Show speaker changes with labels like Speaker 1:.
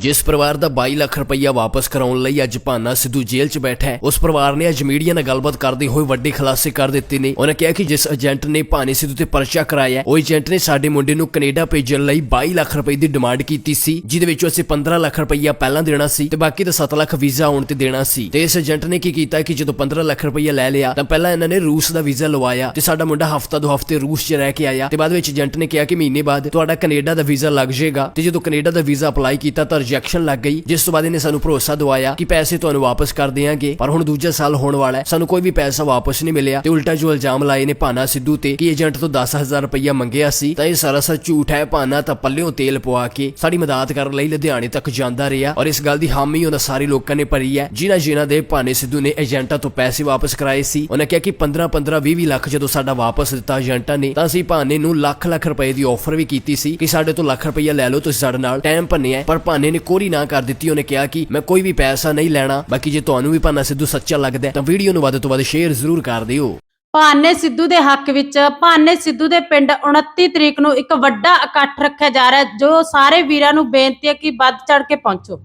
Speaker 1: ਜਿਸ ਪਰਿਵਾਰ ਦਾ 22 ਲੱਖ ਰੁਪਈਆ ਵਾਪਸ ਕਰਾਉਣ ਲਈ ਅੱਜ ਭਾਨਾ ਸਿੱਧੂ ਜੇਲ੍ਹ 'ਚ ਬੈਠਾ ਹੈ, ਉਸ ਪਰਿਵਾਰ ਨੇ ਅੱਜ ਮੀਡੀਆ ਨਾਲ ਗੱਲਬਾਤ ਕਰਦੇ ਹੋਏ ਵੱਡੇ ਖੁਲਾਸੇ ਕਰ ਦਿੱਤੇ ਨੇ। ਉਹਨਾਂ ਕਿਹਾ ਕਿ ਜਿਸ ਏਜੰਟ ਨੇ ਭਾਨੇ ਸਿੱਧੂ ਤੇ ਪਰਚਾ ਕਰਾਇਆ ਉਹ ਏਜੰਟ ਨੇ ਸਾਡੇ ਮੁੰਡੇ ਨੂੰ ਕੈਨੇਡਾ ਭੇਜਣ ਲਈ 22 ਲੱਖ ਰੁਪਏ ਦੀ ਡਿਮਾਂਡ ਕੀਤੀ ਸੀ, ਜਿਹਦੇ ਵਿੱਚੋਂ ਅਸੀਂ 15 ਲੱਖ ਰੁਪਈਆ ਪਹਿਲਾਂ ਦੇਣਾ ਸੀ ਤੇ ਬਾਕੀ ਦਾ 7 ਲੱਖ ਵੀਜ਼ਾ ਆਉਣ ਤੇ ਦੇਣਾ ਸੀ। ਤੇ ਇਸ ਏਜੰਟ ਨੇ ਕੀ ਕੀਤਾ ਕਿ ਜਦੋਂ 15 ਲੱਖ ਰੁਪਈਆ ਲੈ ਲਿਆ, ਤਾਂ ਪਹਿਲਾਂ ਇਹਨਾਂ ਨੇ ਰੂਸ ਦਾ ਵੀਜ਼ਾ ਲਵਾਇਆ ਤੇ ਸਾਡਾ ਮੁੰਡਾ ਹਫਤਾ ਦੋ ਹਫ਼ਤੇ ਰੂਸ 'ਚ ਰਹਿ ਕੇ ਆਇਆ। ਤੇ ਬਾਅਦ ਵਿੱਚ ਏਜੰਟ ਨੇ ਕਿਹਾ ਕਿ ਮਹੀਨੇ ਬਾਅਦ ਤੁਹਾਡਾ ਕੈਨੇਡਾ ਦਾ ਵੀਜ਼ਾ ਲੱਗ ਜਾਏਗਾ ਤੇ ਜਦੋਂ ਕੈਨੇਡਾ ਦਾ ਵੀਜ਼ਾ ਅਪਲਾਈ ਕੀਤਾ ਤਾਂ ਰਿਜੈਕਸ਼ਨ ਲੱਗ ਗਈ, ਜਿਸ ਤੋਂ ਬਾਅਦ ਇਹਨੇ ਸਾਨੂੰ ਭਰੋਸਾ ਦਵਾਇਆ ਕਿ ਪੈਸੇ ਤੁਹਾਨੂੰ ਵਾਪਸ ਕਰ ਦੇਵਾਂਗੇ ਪਰ ਹੁਣ ਦੂਜਾ ਸਾਲ ਹੋਣ ਵਾਲਾ ਹੈ, ਸਾਨੂੰ ਕੋਈ ਵੀ ਪੈਸਾ ਵਾਪਸ ਨਹੀਂ ਮਿਲਿਆ ਤੇ ਉਲਟਾ ਜੋ ਇਲਜ਼ਾਮ ਲਾਏ ਨੇ ਭਾਨਾ ਸਿੱਧੂ ਤੇ ਕਿ ਏਜੰਟ ਤੋਂ 10000 ਰੁਪਇਆ ਮੰਗਿਆ ਸੀ, ਤਾਂ ਇਹ ਸਾਰਾ ਸਰਾਸਰ ਝੂਠ ਹੈ ਭਾਨਾ, ਤਾਂ ਪੱਲਿਓਂ ਤੇਲ ਪਵਾ ਕੇ ਸਾਡੀ ਮਦਦ ਕਰਨ ਲਈ ਲੁਧਿਆਣੇ ਤੱਕ ਜਾਂਦਾ ਰਿਹਾ ਔਰ ਇਸ ਗੱਲ ਦੀ ਹਾਮੀ ਉਹਨਾਂ ਸਾਰੇ ਲੋਕਾਂ ਨੇ ਭਰੀ ਹੈ। ਜਿਨ੍ਹਾਂ ਜਿਨ੍ਹਾਂ ਦੇ ਭਾਨੇ ਸਿੱਧੂ ਨੇ ਏਜੰਟਾਂ ਤੋਂ ਪੈਸੇ ਵਾਪਸ ਕਰਾਏ ਸੀ, ਉਹਨਾਂ ਕਿਹਾ ਕਿ 15 15 20 ਲੱਖ ਜਦੋਂ ਸਾਡਾ ਵਾਪਸ ਦਿੱਤਾ ਏਜੰਟਾਂ ਨੇ, ਤਾਂ ਅਸੀਂ ਭਾਨੇ ਨੂੰ ਲੱਖ ਲੱਖ ਰੁਪਏ ਦੀ ਆਫਰ ਵੀ ਕੀਤੀ ਸੀ ਕਿ ਸਾਡੇ ਤੋਂ ਲੱਖ ਰੁਪਈਆ ਲੈ ਲਓ, ਤੁਸੀਂ ਸਾਡੇ ਨਾਲ ਟਾਈਮ ਭੰਨਿਆ ਪਰ ਭਾਨੇ ਨੇ ਕੋਰੀ ਨਾ ਕਰ ਦਿੱਤੀ, ਉਹਨੇ ਕਿਹਾ ਕਿ ਮੈਂ ਕੋਈ ਵੀ ਪੈਸਾ ਨਹੀਂ ਲੈਣਾ, ਬਾਕੀ ਜੇ ਤੁਹਾਨੂੰ ਵੀ ਭਾਨਾ ਸਿੱਧੂ ਸੱਚਾ ਲੱਗਦਾ ਤਾਂ ਵੀਡੀਓ ਨੂੰ ਵੱਧ ਤੋਂ ਵੱਧ ਸ਼ੇਅਰ ਜ਼ਰੂਰ ਕਰ ਦਿਓ।
Speaker 2: ਭਾਨੇ ਸਿੱਧੂ ਦੇ ਹੱਕ ਵਿੱਚ, ਭਾਨੇ ਸਿੱਧੂ ਦੇ ਪਿੰਡ 29 ਤਰੀਕ ਨੂੰ ਇੱਕ ਵੱਡਾ ਇਕੱਠ ਰੱਖਿਆ ਜਾ ਰਿਹਾ ਜੋ ਸਾਰੇ ਵੀਰਾਂ ਨੂੰ ਬੇਨਤੀ ਹੈ ਕਿ ਵੱਧ ਚੜ ਕੇ ਪਹੁੰਚੋ।